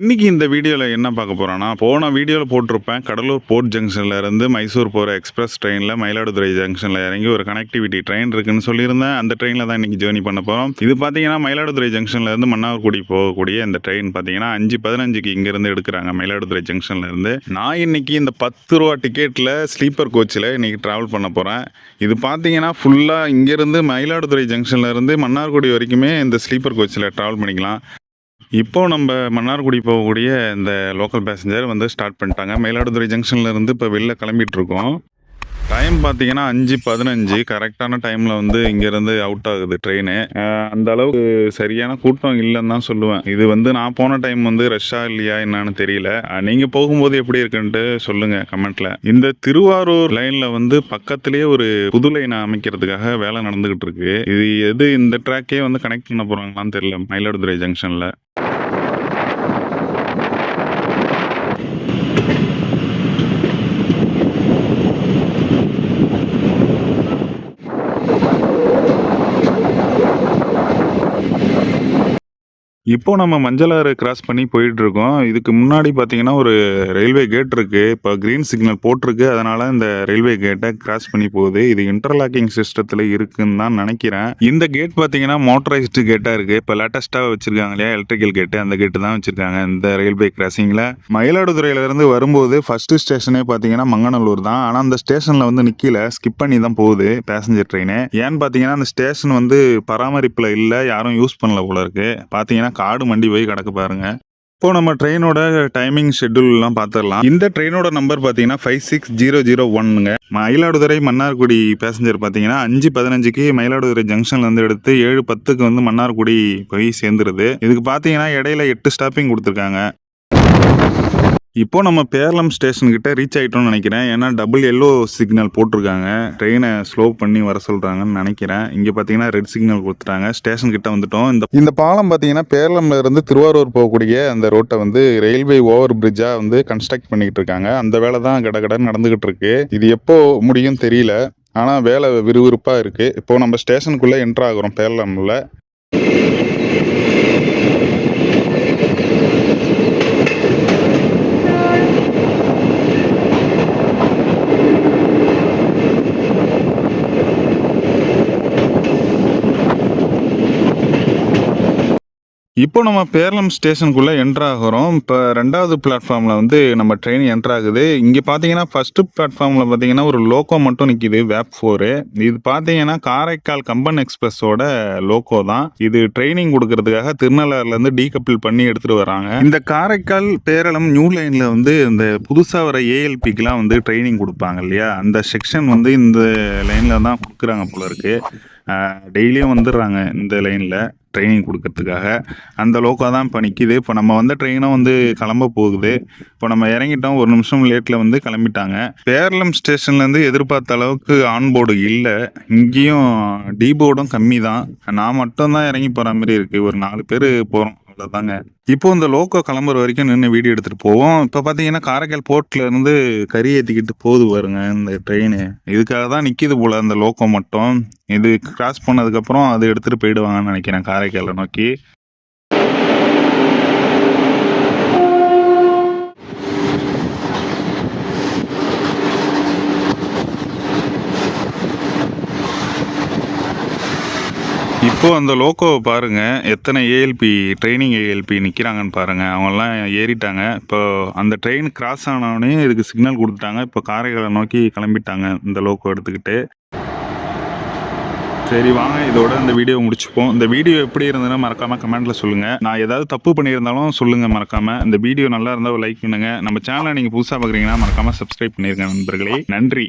இன்றைக்கி இந்த வீடியோவில் என்ன பார்க்க போகிறோன்னா போன வீடியோவில் போட்டிருப்பேன். கடலூர் போர்ட் ஜங்ஷன்லேருந்து மைசூர் போகிற எக்ஸ்பிரஸ் ட்ரெயினில் மயிலாடுதுறை ஜங்ஷனில் இறங்கி ஒரு கனெக்டிவிட்டி ட்ரெயின் இருக்குன்னு சொல்லியிருந்தேன். அந்த ட்ரெயினில் தான் இன்றைக்கி ஜேர்னி பண்ண போகிறோம் இது பார்த்தீங்கன்னா மயிலாடுதுறை ஜங்ஷன்லேருந்து மன்னார்குடி போகக்கூடிய இந்த ட்ரெயின் பார்த்தீங்கன்னா அஞ்சு பதினஞ்சுக்கு இங்கேருந்து எடுக்கிறாங்க மயிலாடுதுறை ஜங்ஷன்லேருந்து நான் இன்னைக்கு இந்த பத்து ரூபா டிக்கெட்டில் ஸ்லீப்பர் கோச்சில் இன்றைக்கி ட்ராவல் பண்ண போகிறேன் இது பார்த்தீங்கன்னா ஃபுல்லாக இங்கேருந்து மயிலாடுதுறை ஜங்ஷன்லேருந்து மன்னார்குடி வரைக்குமே இந்த ஸ்லீப்பர் கோச்சில் ட்ராவல் பண்ணிக்கலாம். இப்போ நம்ம மன்னார்குடி போகக்கூடிய இந்த லோக்கல் பேசஞ்சர் வந்து ஸ்டார்ட் பண்ணிட்டாங்க. மயிலாடுதுறை ஜங்ஷன்ல இருந்து இப்போ வெளில கிளம்பிட்டு இருக்கோம். டைம் பார்த்தீங்கன்னா அஞ்சு பதினஞ்சு. கரெக்டான டைமில் வந்து இங்கேருந்து அவுட் ஆகுது ட்ரெயின் அந்த அளவுக்கு சரியான கூட்டம் இல்லைன்னு தான் சொல்லுவேன். இது வந்து நான் போன டைம் வந்து ரஷ்ஷா இல்லையா என்னன்னு தெரியல. நீங்கள் போகும்போது எப்படி இருக்குன்ட்டு சொல்லுங்கள் கமெண்ட்டில் இந்த திருவாரூர் லைனில் வந்து பக்கத்துலேயே ஒரு புது லைனை அமைக்கிறதுக்காக வேலை நடந்துக்கிட்டு இருக்கு. இது எது இந்த ட்ராக்கே வந்து கனெக்ட் பண்ண போகிறாங்களான்னு தெரியல மயிலாடுதுறை ஜங்ஷனில் இப்போ நம்ம மஞ்சளாறு கிராஸ் பண்ணி போயிட்டு இருக்கோம் இதுக்கு முன்னாடி பார்த்தீங்கன்னா ஒரு ரயில்வே கேட் இருக்கு. இப்போ கிரீன் சிக்னல் போட்டிருக்கு. அதனால இந்த ரயில்வே கேட்டை கிராஸ் பண்ணி போகுது. இது இன்டர்லாக்கிங் சிஸ்டத்தில் இருக்குன்னு தான் நினைக்கிறேன். இந்த கேட் பார்த்தீங்கன்னா மோட்டரைஸ்டு கேட்டாக இருக்கு. இப்போ லேட்டஸ்ட்டாக வச்சிருக்காங்க இல்லையா? எலக்ட்ரிக்கல் கேட்டு அந்த கேட்டு தான் வச்சிருக்காங்க இந்த ரயில்வே கிராசிங்கில் மயிலாடுதுறையிலேருந்து வரும்போது ஃபர்ஸ்ட் ஸ்டேஷனே பார்த்தீங்கன்னா மங்கநல்லூர் தான். ஆனால் அந்த ஸ்டேஷனில் வந்து நிற்கல ஸ்கிப் பண்ணி தான் போகுது பேசஞ்சர் ட்ரெயின் ஏன்னு பார்த்தீங்கன்னா அந்த ஸ்டேஷன் வந்து பராமரிப்பில் இல்லை. யாரும் யூஸ் பண்ணல போல இருக்கு. பார்த்தீங்கன்னா காடு மண்டி போய் கிடக்கு பாருங்க. இப்போ நம்ம ட்ரெயினோட டைமிங் ஷெட்யூல்லாம் பார்த்துடலாம் இந்த ட்ரெயினோட நம்பர் பார்த்தீங்கன்னா ஃபைவ் சிக்ஸ் ஜீரோ ஜீரோ ஒன்னுங்க மயிலாடுதுறை மன்னார்குடி பேசஞ்சர் பார்த்தீங்கன்னா அஞ்சு பதினஞ்சுக்கு மயிலாடுதுறை ஜங்ஷன்லேருந்து எடுத்து ஏழு பத்துக்கு வந்து மன்னார்குடி போய் சேர்ந்துருது. இதுக்கு பார்த்தீங்கன்னா இடையில எட்டு ஸ்டாப்பிங் கொடுத்துருக்காங்க. இப்போ நம்ம பேரளம் ஸ்டேஷன் கிட்ட ரீச் ஆகிட்டோம்னு நினைக்கிறேன். ஏன்னா டபுள் எல்லோ சிக்னல் போட்டிருக்காங்க. ட்ரெயினை ஸ்லோ பண்ணி வர சொல்றாங்கன்னு நினைக்கிறேன். இங்க பாத்தீங்கன்னா ரெட் சிக்னல் கொடுத்துட்டாங்க. ஸ்டேஷன் கிட்ட வந்துட்டோம். இந்த இந்த பாலம் பாத்தீங்கன்னா பேரளம்ல இருந்து திருவாரூர் போகக்கூடிய அந்த ரோட்டை வந்து ரயில்வே ஓவர் பிரிட்ஜா வந்து கன்ஸ்ட்ரக்ட் பண்ணிக்கிட்டு இருக்காங்க. அந்த வேலை தான் கடகடன் நடந்துகிட்டு இருக்கு. இது எப்போ முடியும் தெரியல. ஆனா வேலை விறுவிறுப்பா இருக்கு. இப்போ நம்ம ஸ்டேஷனுக்குள்ள என்ட்ரு ஆகுறோம் இப்போ நம்ம பேரளம் ஸ்டேஷனுக்குள்ளே என்ட்ரு ஆகிறோம். இப்போ ரெண்டாவது பிளாட்ஃபார்மில் வந்து நம்ம ட்ரெயின் என்ட்ரு ஆகுது. இங்கே பார்த்தீங்கன்னா ஃபஸ்ட்டு பிளாட்ஃபார்மில் பார்த்தீங்கன்னா ஒரு லோக்கோ மட்டும் நிற்கிது வேப் ஃபோரு இது பார்த்தீங்கன்னா காரைக்கால் கம்பன் எக்ஸ்பிரஸோட லோக்கோ தான். இது ட்ரைனிங் கொடுக்கறதுக்காக திருநள்ளாறுலேருந்து டீகப்பிள் பண்ணி எடுத்துகிட்டு வராங்க. இந்த காரைக்கால் பேரளம் நியூ லைனில் வந்து இந்த புதுசாக வர ஏஎல்பிக்கெலாம் வந்து ட்ரைனிங் கொடுப்பாங்க இல்லையா? அந்த செக்ஷன் வந்து இந்த லைனில் தான் கொடுக்குறாங்க போல இருக்குது டெய்லியும் வந்துடுறாங்க இந்த லைனில் ட்ரைனிங் கொடுக்கறதுக்காக. அந்த லோக்கோ தான் இப்போ நிற்கிது இப்போ நம்ம வந்த ட்ரெயினும் வந்து கிளம்ப போகுது. இப்போ நம்ம இறங்கிட்டோம். ஒரு நிமிஷம் லேட்டில் வந்து கிளம்பிட்டாங்க. பேரளம் ஸ்டேஷன்லேருந்து எதிர்பார்த்த அளவுக்கு ஆன்போர்டு இல்லை. இங்கேயும் டீபோர்டும் கம்மி தான் நான் மட்டும்தான் இறங்கி போகிற மாதிரி இருக்குது ஒரு நாலு பேர் போகிறோம் தாங்க இப்போ இந்த லோக்கோ கிளம்புற வரைக்கும் நின்று வீடியோ எடுத்துகிட்டு போவோம். இப்போ பார்த்தீங்கன்னா காரைக்கால் போர்ட்ல இருந்து கறி ஏற்றிக்கிட்டு போகுது பாருங்க இந்த ட்ரெயின் இதுக்காக தான் நிற்கிது போல் அந்த லோக்கோ மட்டும். இது கிராஸ் பண்ணதுக்கப்புறம் அது எடுத்துகிட்டு போயிடுவாங்கன்னு நினைக்கிறேன் காரைக்காலை நோக்கி. இப்போது அந்த லோக்கோவை பாருங்கள் எத்தனை ஏஎல்பி ட்ரைனிங் ஏஎல்பி நிற்கிறாங்கன்னு பாருங்கள் அவங்கெல்லாம் ஏறிட்டாங்க. இப்போ அந்த ட்ரெயின் கிராஸ் ஆனவொடனே இதுக்கு சிக்னல் கொடுத்துட்டாங்க. இப்போ காரைக்காலை நோக்கி கிளம்பிட்டாங்க இந்த லோக்கோ எடுத்துக்கிட்டு. சரி வாங்க. இதோட இந்த வீடியோ முடிச்சுப்போம். இந்த வீடியோ எப்படி இருந்ததுன்னா மறக்காமல் கமெண்ட்டில் சொல்லுங்கள் நான் ஏதாவது தப்பு பண்ணியிருந்தாலும் சொல்லுங்கள் மறக்காமல் இந்த வீடியோ நல்லா இருந்தால் லைக் பண்ணுங்கள் நம்ம சேனலை நீங்கள் புதுசாக பார்க்குறீங்கன்னா மறக்காமல் சப்ஸ்கிரைப் பண்ணியிருக்கேன் நண்பர்களே. நன்றி.